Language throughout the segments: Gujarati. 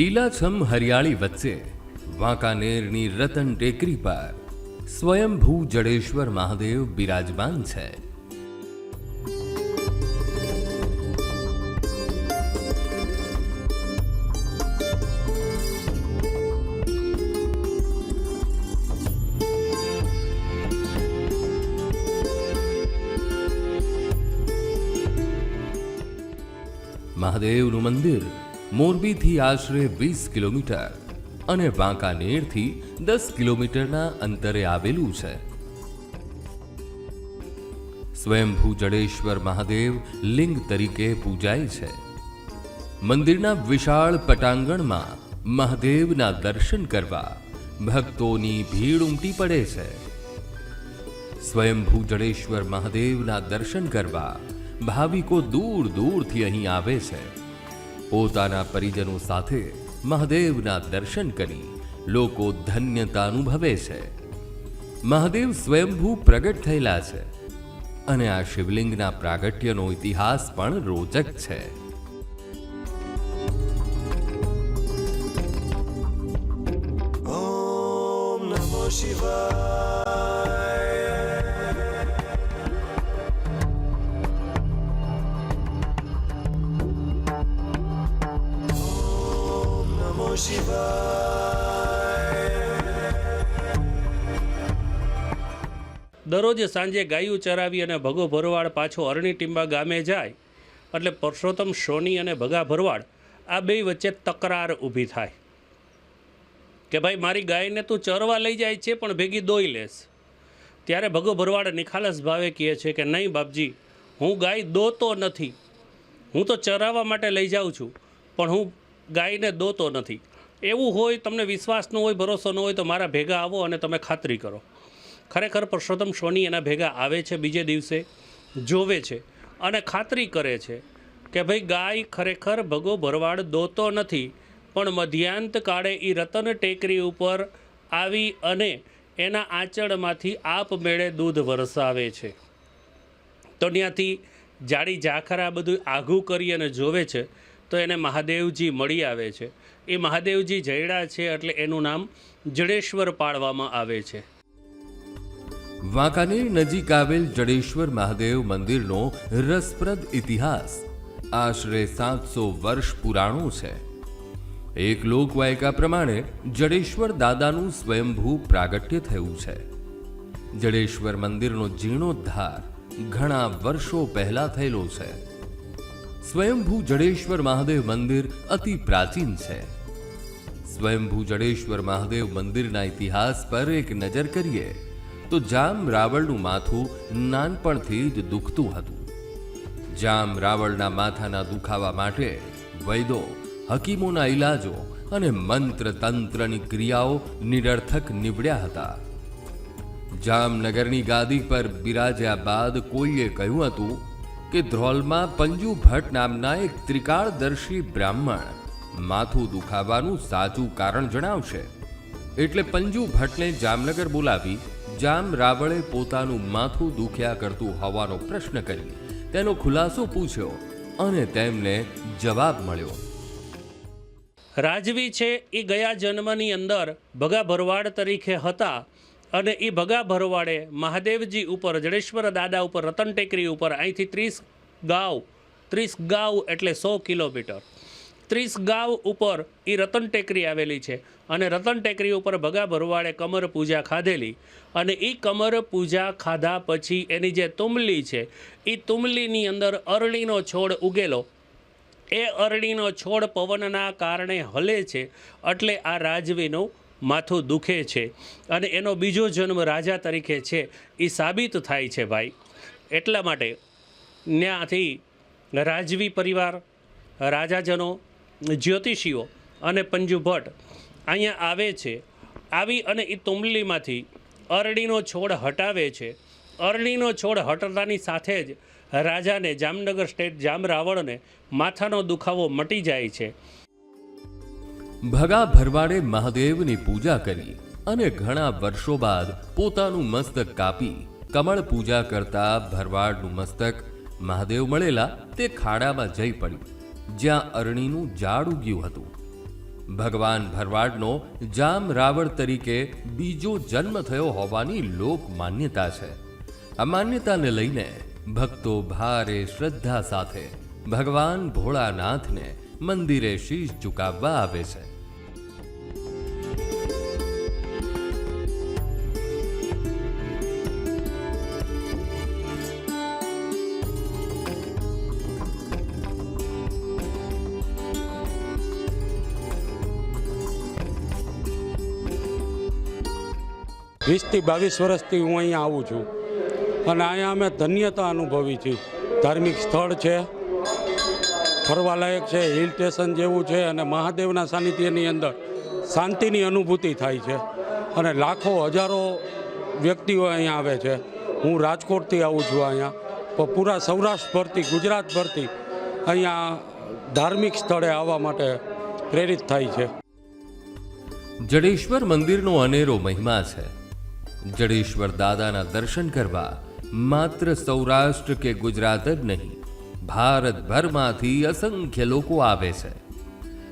લીલાછમ હરિયાળી વચ્ચે વાંકાનેરની રતન ટેકરી પર સ્વયંભૂ જડેશ્વર મહાદેવ બિરાજમાન છે. મહાદેવનું મંદિર મોરબીથી આશરે વીસ કિલોમીટર અને વાંકાનેરથી દસ કિલોમીટરના અંતરે આવેલું છે. સ્વયંભૂ જડેશ્વર મહાદેવ લિંગ તરીકે પૂજાય છે. મંદિરના વિશાળ પટાંગણમાં મહાદેવના દર્શન કરવા ભક્તોની ભીડ ઉમટી પડે છે. સ્વયંભૂ જડેશ્વર મહાદેવના દર્શન કરવા ભાવિકો દૂર દૂરથી અહીં આવે છે. પોતાના પરિજનો સાથે મહાદેવના દર્શન કરી લોકો ધન્યતા અનુભવે છે. મહાદેવ સ્વયંભૂ પ્રગટ થયેલા છે અને આ શિવલિંગના પ્રાગટ્યનો ઇતિહાસ પણ રોચક છે. ઓમ દરરોજ સાંજે ગાયું ચરાવી અને ભગો ભરવાડ પાછો અરણી ટીંબા ગામે જાય, એટલે પરસોત્તમ, સોની અને ભગા ભરવાડ આ બે વચ્ચે તકરાર ઊભી થાય. કે ભાઈ, મારી ગાયને તું ચરવા લઈ જાય છે, પણ ભેગી દોઈ લેશ. ત્યારે ભગો ભરવાડ નિખાલસ ભાવે કહે છે કે, નહીં બાપજી, હું ગાય દોતો નથી. હું તો ચરાવવા માટે લઈ જાઉં છું, પણ હું ગાયને દોતો નથી. એવું હોય, તમને વિશ્વાસ ન હોય, ભરોસો ન હોય, તો મારા ભેગા આવો અને તમે ખાતરી કરો. ખરેખર પરસોત્તમ સોની એના ભેગા આવે છે, બીજે દિવસે જોવે છે અને ખાતરી કરે છે કે ભાઈ ગાય ખરેખર ભગો ભરવાડ દોતો નથી, પણ મધ્યાંત કાળે એ રતન ટેકરી ઉપર આવી અને એના આંચળમાંથી આપમેળે દૂધ વરસાવે છે. તો ત્યાંથી જાડી ઝાખરા બધું આઘું કરી અને જોવે છે તો એને મહાદેવજી મળી આવે છે. એ મહાદેવજી જયડા છે એટલે એનું નામ જડેશ્વર પાડવામાં આવે છે. વાંકાનેર નજીક આવેલ જડેશ્વર મહાદેવ મંદિરનો રસપ્રદ ઇતિહાસ. આશરે સાતસો વર્ષ પુરાણો છે. એક લોકવાયકા પ્રમાણે જડેશ્વર દાદાનું સ્વયંભૂ પ્રાગટ્ય થયું છે. જડેશ્વર મંદિરનો જીર્ણોદ્ધાર ઘણા વર્ષો પહેલા થયેલો છે. સ્વયંભૂ જડેશ્વર મહાદેવ મંદિર અતિ પ્રાચીન છે. સ્વયંભૂ જડેશ્વર મહાદેવ મંદિરના ઇતિહાસ પર એક નજર કરીએ, તો જામ રાવળનું માથું નાનપણથી જ દુખતું હતું. જામ રાવળના માથાના દુખાવા માટે વૈદો, હકીમોના ઈલાજો અને મંત્ર તંત્રની ક્રિયાઓ નિરર્થક નીવડ્યા હતા. જામનગરની ગાદી પર બિરાજ્યા બાદ કોઈએ કહ્યું હતું કે ધ્રોલમાં પંજુ ભટ્ટ નામના એક ત્રિકાળદર્શી બ્રાહ્મણ માથું દુખાવાનું સાચું કારણ જણાવશે. એટલે પંજુ ભટ્ટને જામનગર બોલાવી જામ રાવળે પોતાનું માથું દુખ્યા કરતું હોવાનો પ્રશ્ન કરી તેનો ખુલાસો પૂછ્યો અને તેમને જવાબ મળ્યો. રાજવી છે એ ગયા જન્મની અંદર ભગા ભરવાડ તરીકે હતા અને એ ભગા ભરવાડે મહાદેવજી ઉપર, જડેશ્વર દાદા ઉપર, રતન ટેકરી ઉપર, અહીંથી ત્રીસ ગાવ ત્રીસ ગાવ એટલે સો કિલોમીટર. ત્રીસ ગાવ ઉપર એ રતન ટેકરી આવેલી છે અને રતન ટેકરી ઉપર ભગા ભરવાડે કમર પૂજા ખાધેલી અને એ કમર પૂજા ખાધા પછી એની જે તુમલી છે એ તુમલીની અંદર અરળીનો છોડ ઉગેલો. એ અરણીનો છોડ પવનના કારણે હલે છે એટલે આ રાજવીનું માથું દુખે છે અને એનો બીજો જન્મ રાજા તરીકે છે એ સાબિત થાય છે ભાઈ. એટલા માટે ત્યાંથી રાજવી પરિવાર, રાજાજનો, જ્યોતિષીઓ અને પંજુ ભટ્ટ અહીંયા આવે છે. આવી અને એ તુંબલીમાંથી અરણીનો છોડ હટાવે છે. અરણીનો છોડ હટતાની સાથે જ રાજાને જામનગર સ્ટેટ જામ રાવણને માથાનો દુખાવો મટી જાય છે. ભગા ભરવાડે મહાદેવની પૂજા કરી અને ઘણા વર્ષો બાદ પોતાનું મસ્તક કાપી કમળ પૂજા કરતા ભરવાડનું મસ્તક મહાદેવ મળેલા તે ખાડામાં જઈ પડ્યું, જ્યાં અરણીનું ઝાડ ઉગ્યું હતું. ભગવાન ભરવાડનો જામ રાવળ તરીકે બીજો જન્મ થયો હોવાની લોક માન્યતા છે. આ માન્યતાને લઈને ભક્તો ભારે શ્રદ્ધા સાથે ભગવાન ભોળાનાથને મંદિરે શીશ ઝુકાવવા આવે છે. વીસથી બાવીસ વર્ષથી હું અહીંયા આવું છું. અને અહીંયા અમે ધન્યતા અનુભવી છીએ. ધાર્મિક સ્થળ છે, ફરવાલાયક છે, હિલ સ્ટેશન જેવું છે અને મહાદેવના સાનિધ્યની અંદર શાંતિની અનુભૂતિ થાય છે. અને લાખો, હજારો વ્યક્તિઓ અહીંયા આવે છે. હું રાજકોટથી આવું છું અહીંયા. પૂરા સૌરાષ્ટ્ર ભરતી ગુજરાત ભરતી અહીંયા ધાર્મિક સ્થળે આવવા માટે પ્રેરિત થાય છે. જડેશ્વર મંદિરનો અનેરો મહિમા છે. જડેશ્વર દાદાના દર્શન કરવા માત્ર સૌરાષ્ટ્ર કે ગુજરાત જ નહીં, ભારતભરમાંથી અસંખ્ય લોકો આવે છે.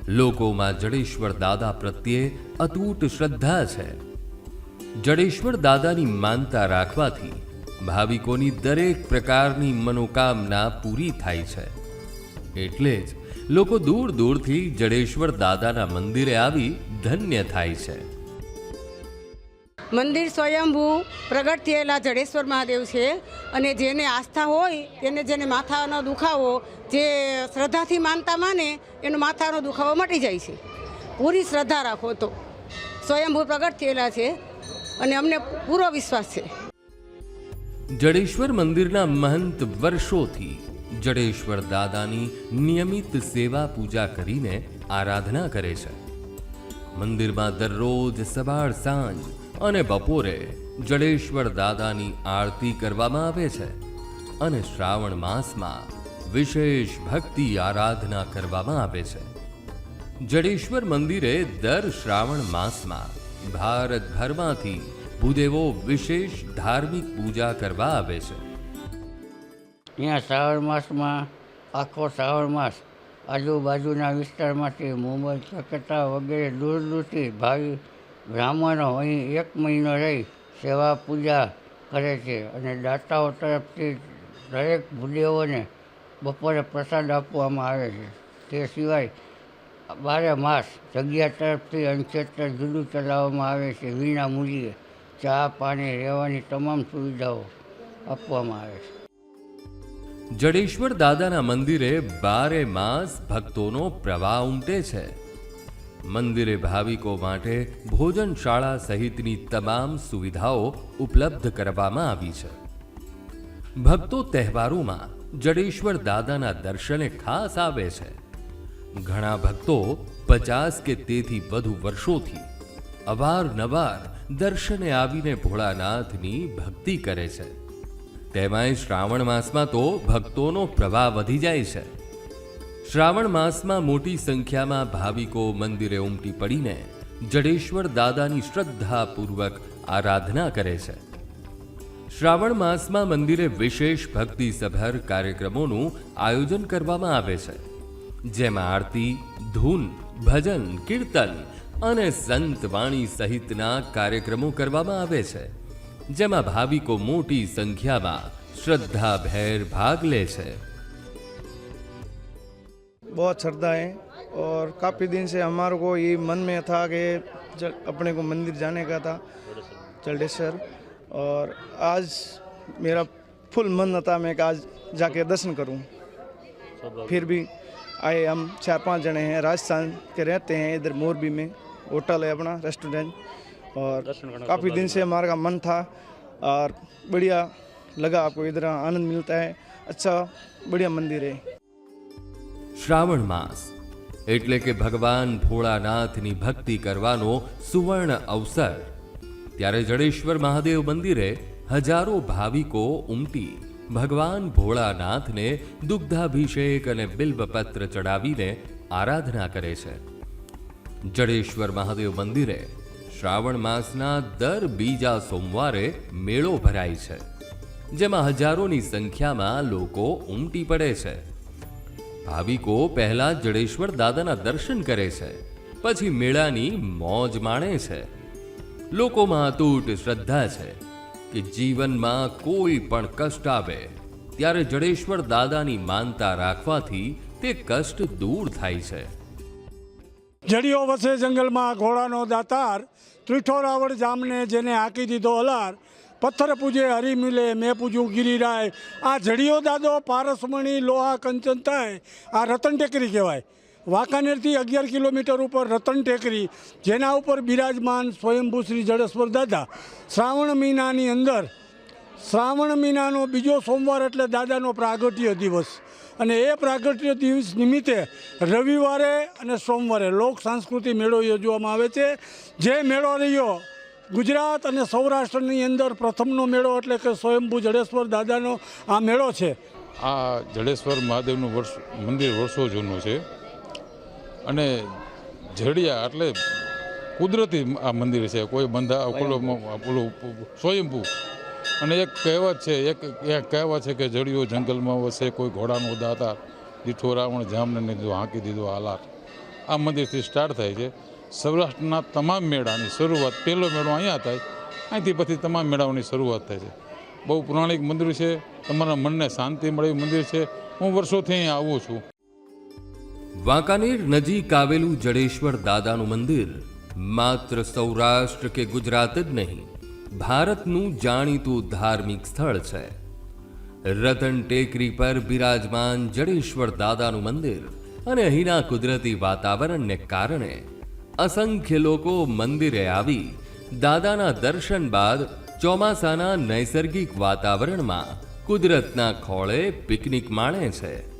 લોકોમાં જડેશ્વર દાદા પ્રત્યે અતૂટ શ્રદ્ધા છે. જડેશ્વર દાદાની માનતા રાખવાથી ભાવિકોની દરેક પ્રકારની મનોકામના પૂરી થાય છે. એટલે જ લોકો દૂર દૂરથી જડેશ્વર દાદાના મંદિરે આવી ધન્ય થાય છે. મંદિર સ્વયંભૂ પ્રગટ થયેલા જડેશ્વર મહાદેવ છે અને જેને આસ્થા હોય, તેને જેને માથાનો દુખાવો જે શ્રદ્ધાથી માનતા માને, એનો માથાનો દુખાવો મટી જાય છે. પૂરી શ્રદ્ધા રાખો તો. સ્વયંભૂ પ્રગટ થયેલા છે અને અમને પૂરો વિશ્વાસ છે. જડેશ્વર મંદિરના મહંત વર્ષોથી જડેશ્વર દાદાની નિયમિત સેવા પૂજા કરીને આરાધના કરે છે. મંદિરમાં દરરોજ સવાર સાંજ અને બપોરે જડેશ્વર દાદાની આરતી કરવામાં આવે છે અને શ્રાવણ માસમાં વિશેષ ભક્તિ આરાધના કરવામાં આવે છે. જડેશ્વર મંદિરે દર શ્રાવણ માસમાં ભારતભરમાંથી ભૂદેવો વિશેષ ધાર્મિક પૂજા કરવા આવે છે. અહીંયા શ્રાવણ માસમાં આખો શ્રાવણ માસ આજુબાજુના વિસ્તારમાંથી મુંબઈ કલકત્તા વગેરે દૂર દૂરથી ભાવિ બ્રાહ્મણો અહીં એક મહિનો રહી સેવા પૂજા કરે છે અને દાતાઓ તરફથી દરેક ભૂદેવોને બપોરે પ્રસાદ આપવામાં આવે છે. તે સિવાય બારે માસ જગ્યા તરફથી અંશેત્ર જુદું ચલાવવામાં આવે છે. વિના મૂલ્યે ચા, પાણી, રહેવાની તમામ સુવિધાઓ આપવામાં આવે છે. જડેશ્વર દાદાના મંદિરે બારે માસ ભક્તોનો પ્રવાહ ઉમટે છે. મંદિરે ભાવિકો માટે ભોજનશાળા સહિતની તમામ સુવિધાઓ ઉપલબ્ધ કરવામાં આવી છે. ભક્તો તહેવારોમાં જડેશ્વર દાદાના દર્શને ખાસ આવે છે. ઘણા ભક્તો પચાસ કે તેથી વધુ વર્ષોથી અવારનવાર દર્શને આવીને ભોળાનાથની ભક્તિ કરે છે. તેમાંય શ્રાવણ માસમાં તો ભક્તોનો પ્રવાહ વધી જાય છે. શ્રાવણ માસમાં મોટી સંખ્યામાં ભાવિકો મંદિરે ઉમટી પડીને જડેશ્વર દાદાની શ્રદ્ધાપૂર્વક આરાધના કરે છે. શ્રાવણ માસમાં મંદિરે વિશેષ ભક્તિસભર કાર્યક્રમોનું આયોજન કરવામાં આવે છે. જેમાં આરતી, ધૂન, ભજન, કીર્તન અને સંત વાણી સહિતના કાર્યક્રમો કરવામાં આવે છે. જેમાં ભાવિકો મોટી સંખ્યામાં શ્રદ્ધાભેર ભાગ લે છે बहुत श्रद्धा है और काफ़ी दिन से हमारे को ये मन में था कि ज- अपने को मंदिर जाने का था जलडेश्वर और आज मेरा फुल मन था मैं कि आज जाके दर्शन करूं फिर भी आए हम चार पांच जने हैं राजस्थान के रहते हैं इधर मोरबी में होटल है अपना रेस्टोरेंट और काफ़ी दिन से हमारा का मन था और बढ़िया लगा आपको इधर आनंद मिलता है अच्छा बढ़िया मंदिर है શ્રાવણ માસ એટલે કે ભગવાન ભોળાનાથની ભક્તિ કરવાનો સુવર્ણ અવસર ત્યારે જડેશ્વર મહાદેવ મંદિરે હજારો ભાવિકો ઉમટી ભગવાન ભોળાનાથને દુગ્ધાભિષેક અને બિલ્વપત્ર ચડાવીને આરાધના કરે છે જડેશ્વર મહાદેવ મંદિરે શ્રાવણ માસના દર બીજા સોમવારે મેળો ભરાય છે, જેમાં હજારોની સંખ્યામાં લોકો ઉમટી પડે છે. ભાવિકો પહેલા જડેશ્વર દાદાના દર્શન કરે છે, પછી મેળાની મોજ માણે છે. લોકોમાં અતૂટ શ્રદ્ધા છે કે જીવનમાં કોઈ પણ કષ્ટ આવે, ત્યારે જડેશ્વર દાદાની માનતા રાખવાથી તે કષ્ટ દૂર થાય છે. જડીઓ વસે જંગલમાં ઘોડાનો દાતાર ત્રીઠો રાવળ જામને જેને હાંકી દીધો અલાર, પથ્થર પૂજે હરી મિલે, મેં પૂજું ગિરિરાય આ જડીઓ દાદો પારસમણી લોહા કંચન થાય, આ રતન ટેકરી કહેવાય. વાંકાનેરથી અગિયાર કિલોમીટર ઉપર રતન ટેકરી, જેના ઉપર બિરાજમાન સ્વયંભૂ શ્રી જડેશ્વર દાદા. શ્રાવણ મહિનાની અંદર, શ્રાવણ મહિનાનો બીજો સોમવાર એટલે દાદાનો પ્રાગટ્ય દિવસ. અને એ પ્રાગટ્ય દિવસ નિમિત્તે રવિવારે અને સોમવારે લોક સાંસ્કૃતિક મેળો યોજવામાં આવે છે. જે મેળો રહ્યો ગુજરાત અને સૌરાષ્ટ્રની અંદર પ્રથમનો મેળો એટલે કે સ્વયંભૂ જડેશ્વર દાદાનો આ મેળો છે. આ જડેશ્વર મહાદેવનું વર્ષ મંદિર વર્ષો જૂનું છે. અને જડિયા એટલે કુદરતી આ મંદિર છે. કોઈ બંધા પેલું પેલું સ્વયંભૂ. અને એક કહેવત છે, એક કહેવત છે કે જડિયો જંગલમાં વસે કોઈ ઘોડાનો દાતા દીઠો રાવણ જામને જો હાંકી દીધો હાલાર. આ મંદિરથી સ્ટાર્ટ થાય છે. સૌરાષ્ટ્રના તમામ મેળાની શરૂઆત, પહેલો મેળો અહીંયા થાય, અહીંથી પછી તમામ મેળાઓની શરૂઆત થાય છે. બહુ પૌરાણિક મંદિર છે, તમારા મનને શાંતિ મળે મંદિર છે. હું વર્ષોથી અહીં આવું છું. વાંકાનેર નજીક આવેલું જડેશ્વર દાદાનું મંદિર માત્ર સૌરાષ્ટ્ર કે ગુજરાત જ નહીં ભારતનું જાણીતું ધાર્મિક સ્થળ છે. રતન ટેકરી પર બિરાજમાન જડેશ્વર દાદાનું મંદિર અને અહીંના કુદરતી વાતાવરણને કારણે અસંખ્ય લોકો મંદિરે આવી દાદાના દર્શન બાદ ચોમાસાના નૈસર્ગિક વાતાવરણમાં કુદરતના ખોળે પિકનિક માણે છે.